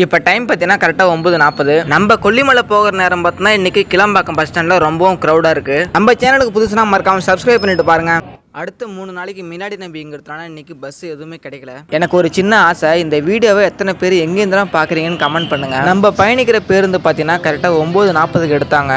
இப்போ டைம் பார்த்தீங்கன்னா கரெக்டாக ஒம்பது நாற்பது நம்ம கொல்லிமலை போகிற நேரம் பார்த்தோன்னா இன்றைக்கி கிளம்பாக்கம் பஸ் ஸ்டாண்டில் ரொம்பவும் க்ரௌடாக இருக்குது நம்ம சேனலுக்கு புதுசுனா மறக்காமல் சப்ஸ்கிரைப் பண்ணிட்டு பாருங்கள் அடுத்த மூணு நாளைக்கு முன்னாடி நம்பிங்கிறதுனால இன்னைக்கு பஸ் எதுவுமே கிடைக்கல. எனக்கு ஒரு சின்ன ஆசை இந்த வீடியோவை எத்தனை பேர் எங்கேருந்துலாம் பார்க்குறீங்கன்னு கமெண்ட் பண்ணுங்க. நம்ம பயணிக்கிற பேருந்து பார்த்தீங்கன்னா கரெக்டாக ஒம்பது நாற்பதுக்கு எடுத்தாங்க.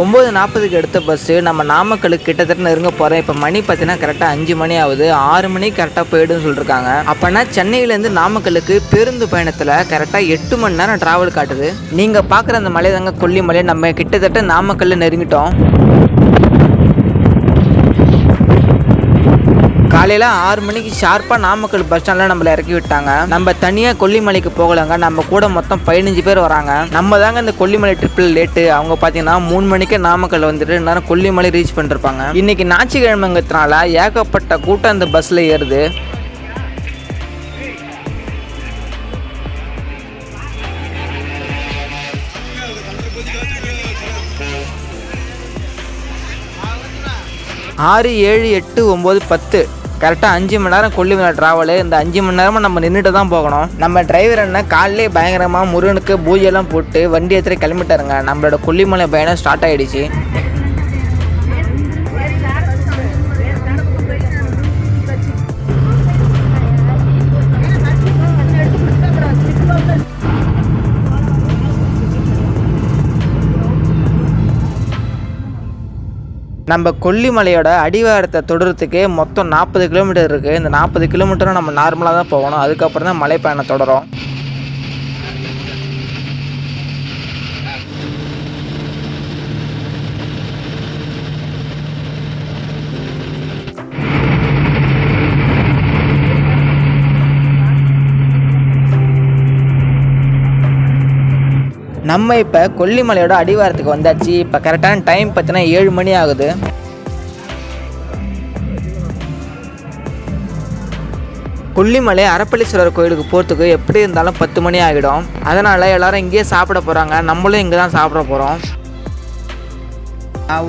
ஒம்பது நாற்பதுக்கு எடுத்த பஸ்ஸு நம்ம நாமக்கலுக்கு கிட்டத்தட்ட நெருங்க போகிறோம் இப்போ மணி பார்த்தீங்கன்னா கரெக்டாக அஞ்சு மணி ஆகுது. ஆறு மணிக்கு கரெக்டாக போயிடுன்னு சொல்லியிருக்காங்க அப்போனா சென்னையிலேருந்து நாமக்கலுக்கு பேருந்து பயணத்தில் கரெக்டாக எட்டு மணி நேரம் ட்ராவல் காட்டுது. நீங்கள் பார்க்குற அந்த மலை தாங்க கொல்லிமலை. நம்ம கிட்டத்தட்ட நாமக்கல்ல நெருங்கிட்டோம். காலையில் ஆறு மணிக்கு ஷார்ப்பாக நாமக்கல் பஸ் ஸ்டாண்டில் நம்மளை இறக்கி விட்டாங்க. நம்ம தனியாக கொல்லிமலைக்கு போகலங்க. நம்ம கூட மொத்தம் பதினஞ்சு பேர் வராங்க. நம்ம தாங்க இந்த கொல்லிமலை ட்ரிப்பில் லேட்டு அவங்க பார்த்தீங்கன்னா மூணு மணிக்கே நாமக்கல் வந்துட்டு நேரம் கொல்லிமலை ரீச் பண்ணிருப்பாங்க. இன்னைக்கு ஞாயிற்றுக்கிழமைங்கிறதுனால ஏகப்பட்ட கூட்டம் இந்த பஸ்ஸில் ஏறுது. ஆறு ஏழு எட்டு ஒம்பது பத்து. கரெக்டாக அஞ்சு மணி நேரம் கொல்லிமலை ட்ராவலு இந்த அஞ்சு மணி நேரமும் நம்ம நின்றுட்டு தான் போகணும். நம்ம டிரைவர் என்ன காலையிலே பயங்கரமாக முருகனுக்கு பூஜையெல்லாம் போட்டு வண்டி எடுத்துகிட்டு கிளம்பிட்டாருங்க. நம்மளோட கொல்லிமலை பயணம் ஸ்டார்ட் ஆகிடுச்சு நம்ம கொல்லிமலையோட அடிவாரத்தை தொடர்றதுக்கு மொத்தம் நாற்பது கிலோமீட்டர் இருக்குது இந்த நாற்பது கிலோமீட்டரும் நம்ம நார்மலாக தான் போகணும். அதுக்கப்புறம் தான் மலை பயணம் தொடரும். நம்ம இப்போ கொல்லிமலையோட அடிவாரத்துக்கு வந்தாச்சு. இப்போ கரெக்டான டைம் பார்த்தீங்கன்னா ஏழு மணி ஆகுது. கொல்லிமலை அரப்பளீஸ்வரர் கோயிலுக்கு போகிறதுக்கு எப்படி இருந்தாலும் பத்து மணி ஆகிடும். அதனால் எல்லாரும் இங்கேயே சாப்பிட போகிறாங்க நம்மளும் இங்கே தான் சாப்பிட போகிறோம்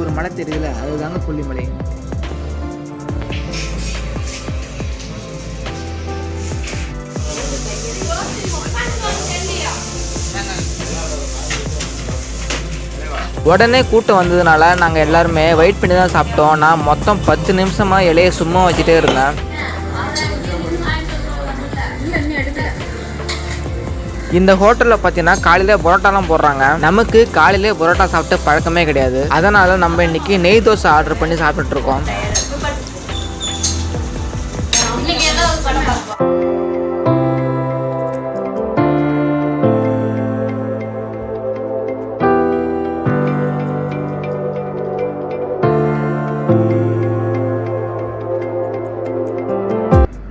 ஒரு மலை தெரியல அதுதாங்க கொல்லிமலை. உடனே கூட்டம் வந்ததுனால நாங்கள் எல்லாருமே வெயிட் பண்ணி தான் சாப்பிட்டோம். நான் மொத்தம் பத்து நிமிஷமாக இலையை சும்மா வச்சுட்டே இருந்தேன். இந்த ஹோட்டலில் பார்த்தீங்கன்னா காலையில் பரோட்டாலாம் போடுறாங்க. நமக்கு காலையிலே பரோட்டா சாப்பிட்டு பழக்கமே கிடையாது. அதனால் நம்ம இன்னைக்கு நெய் தோசை ஆர்டர் பண்ணி சாப்பிட்ருக்கோம்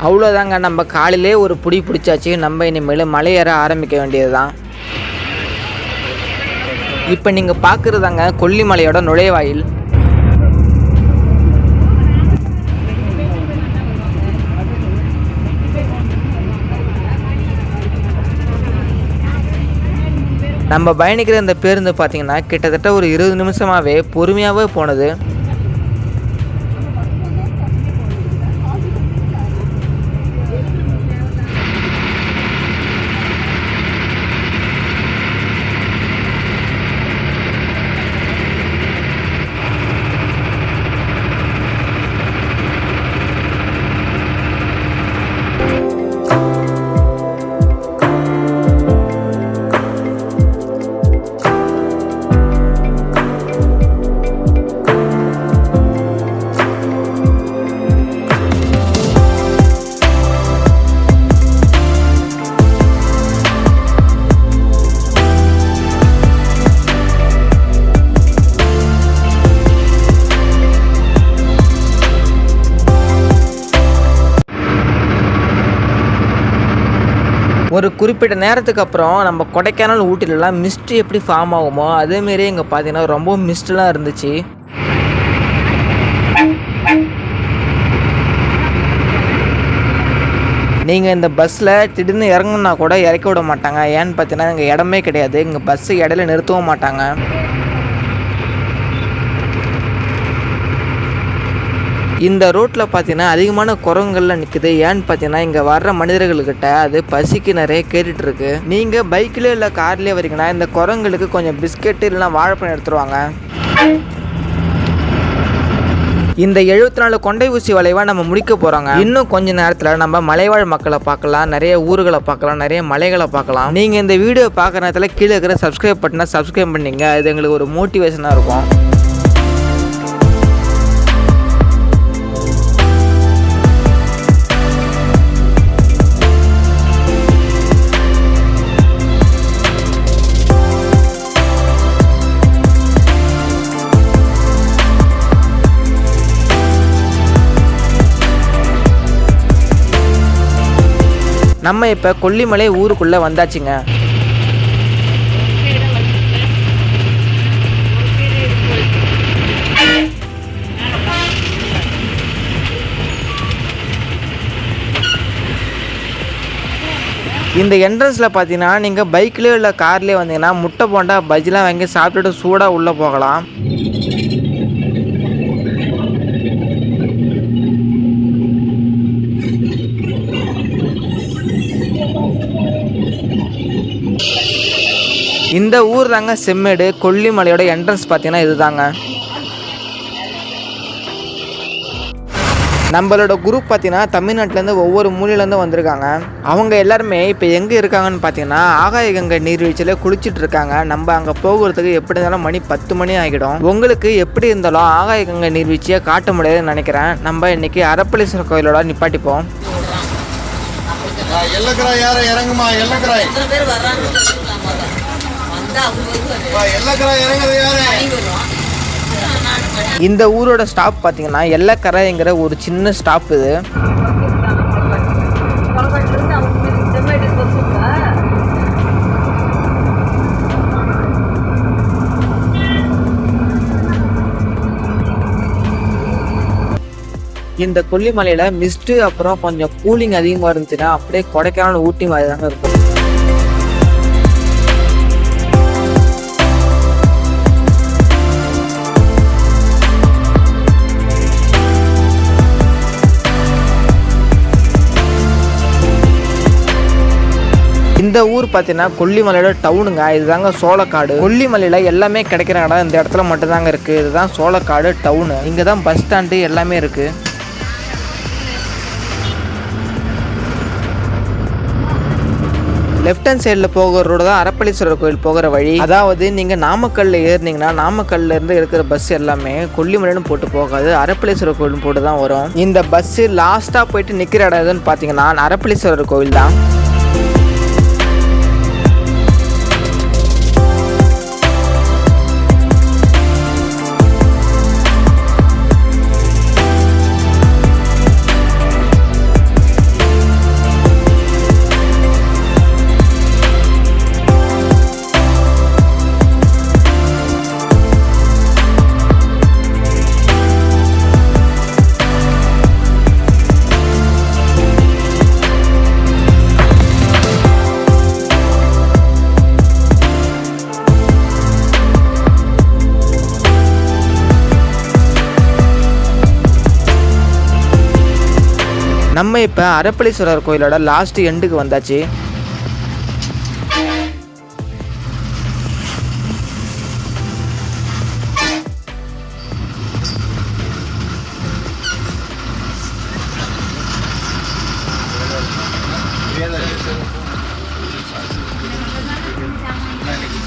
அவ்வளோதாங்க நம்ம காலிலே ஒரு புடி பிடிச்சாச்சு நம்ம இனிமேல் மலையேற ஆரம்பிக்க வேண்டியது தான் இப்போ நீங்கள் பார்க்குறதாங்க கொல்லிமலையோட நுழைவாயில். நம்ம பயணிக்கிற இந்த பேருந்து பார்த்தீங்கன்னா கிட்டத்தட்ட ஒரு இருபது நிமிஷமாகவே பொறுமையாகவே போனது. ஒரு குறிப்பிட்ட நேரத்துக்கு அப்புறம் நம்ம கொடைக்கானல் ஊட்டிலலாம் மிஸ்ட் எப்படி ஃபார்ம் ஆகுமோ அதேமாரி இங்கே பார்த்தீங்கன்னா ரொம்ப மிஸ்ட்லாம் இருந்துச்சு. நீங்கள் இந்த பஸ்ஸில் திடீர்னு இறங்கணுன்னா கூட இறக்கி விட மாட்டாங்க. ஏன்னு பார்த்தீங்கன்னா இங்கே இடமே கிடையாது. இங்கே பஸ்ஸு இடையில நிறுத்தவும் மாட்டாங்க. இந்த ரோட்டில் பார்த்தீங்கன்னா அதிகமான குரங்குகள்லாம் நிற்குது ஏன்னு பார்த்தீங்கன்னா இங்கே வர்ற மனிதர்கள்கிட்ட அது பசிக்கு நிறைய கேட்டுட்டு இருக்கு நீங்கள் பைக்லேயே இல்லை கார்லேயே வரீங்கன்னா இந்த குரங்குகளுக்கு கொஞ்சம் பிஸ்கெட்டு இல்லைனா வாழைப்பழம் எடுத்துருவாங்க. இந்த எழுபத்தி நாலு கொண்டை ஊசி வளைவாக நம்ம முடிக்க போகிறோங்க இன்னும் கொஞ்ச நேரத்தில் நம்ம மலைவாழ் மக்களை பார்க்கலாம் நிறைய ஊர்களை பார்க்கலாம் நிறைய மலைகளை பார்க்கலாம். நீங்கள் இந்த வீடியோ பார்க்குற நேரத்தில் கீழே இருக்கிற சப்ஸ்கிரைப் பட்டினா சப்ஸ்கிரைப் பண்ணீங்க. அது எங்களுக்கு ஒரு மோட்டிவேஷனாக இருக்கும். நம்ம இப்போ கொல்லிமலை ஊருக்குள்ளே வந்தாச்சுங்க. இந்த என்ட்ரன்ஸில் பார்த்தீங்கன்னா நீங்கள் பைக்லேயோ இல்லை கார்லேயோ வந்தீங்கன்னா முட்டை போண்டா பஜ்ஜிலாம் வாங்கி சாப்பிட்டுட்டு சூடாக உள்ளே போகலாம். இந்த ஊர் தாங்க செம்மேடு கொல்லிமலையோட என்ட்ரன்ஸ் பார்த்தீங்கன்னா இதுதாங்க. நம்மளோட குரூப் பார்த்தீங்கன்னா தமிழ்நாட்டிலேருந்து ஒவ்வொரு மூலையிலேருந்து வந்திருக்காங்க. அவங்க எல்லாருமே இப்போ எங்கே இருக்காங்கன்னு பார்த்தீங்கன்னா ஆகாய கங்கை நீர்வீழ்ச்சியில் குளிச்சுட்டு இருக்காங்க. நம்ம அங்கே போகிறதுக்கு எப்படி இருந்தாலும் மணி பத்து மணி ஆகிடும். உங்களுக்கு எப்படி இருந்தாலும் ஆகாய கங்கை நீர்வீழ்ச்சியை காட்ட முடியாதுன்னு நினைக்கிறேன். நம்ம இன்னைக்கு அரப்பளீஸ்வரர் கோயிலோட நிப்பாட்டிப்போம். எல்லக்கராய் இறங்குமா எல்லக்கராய் இந்த ஊரோட ஸ்டாப் பார்த்தீங்கன்னா எல்லக்கரைங்கிற ஒரு சின்ன ஸ்டாப் இது. இந்த கொல்லிமலையில் மிஸ்ட்டு அப்புறம் கொஞ்சம் கூலிங் அதிகமாக இருந்துச்சுன்னா அப்படியே கொடைக்கானல் ஊட்டி மாதிரி தாங்க இருக்கும். இந்த ஊர் பார்த்தீங்கன்னா கொல்லிமலையோட டவுனுங்க இதுதாங்க சோளக்காடு கொல்லிமலையில் எல்லாமே கிடைக்கிற இடம் இந்த இடத்துல மட்டும்தாங்க இருக்குது இதுதான் சோளக்காடு டவுனு இங்கே தான் பஸ் ஸ்டாண்டு எல்லாமே இருக்குது லெஃப்ட் ஹேண்ட் சைடில் போகிற ரோடு தான் அரப்பளீஸ்வரர் கோயில் போகிற வழி. அதாவது நீங்கள் நாமக்கல்ல ஏறினீங்கன்னா நாமக்கல்ல இருந்து இருக்கிற பஸ் எல்லாமே கொல்லிமலைன்னு போட்டு போகாது. அரப்பளீஸ்வரர் கோயிலும் போட்டு தான் வரும். இந்த பஸ்ஸு லாஸ்ட்டாக போயிட்டு நிற்கிற இடம் எதுன்னு பார்த்தீங்கன்னா அரப்பளீஸ்வரர் கோயில் தான் நம்ம இப்போ அரப்பளீஸ்வரர் கோயிலோட லாஸ்ட் எண்டுக்கு வந்தாச்சு.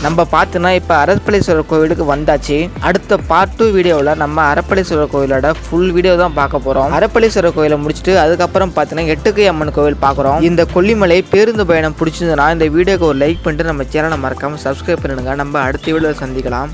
நம்ம பார்த்தோன்னா இப்போ அரப்பளீஸ்வரர் கோவிலுக்கு வந்தாச்சு. அடுத்த பார்ட் டூ வீடியோவில் நம்ம அரப்பளீஸ்வரர் கோவிலோட ஃபுல் வீடியோ தான் பார்க்க போகிறோம் அரப்பளீஸ்வரர் கோயிலை முடிச்சுட்டு அதுக்கப்புறம் பார்த்தீங்கன்னா எட்டுக்கை அம்மன் கோவில் பார்க்குறோம். இந்த கொல்லிமலை பேருந்து பயணம் பிடிச்சிருந்ததுன்னா இந்த வீடியோக்கு ஒரு லைக் பண்ணிட்டு நம்ம சேனலை மறக்காமல் சப்ஸ்கிரைப் பண்ணிடுங்க. நம்ம அடுத்த வீடியோவில் சந்திக்கலாம்.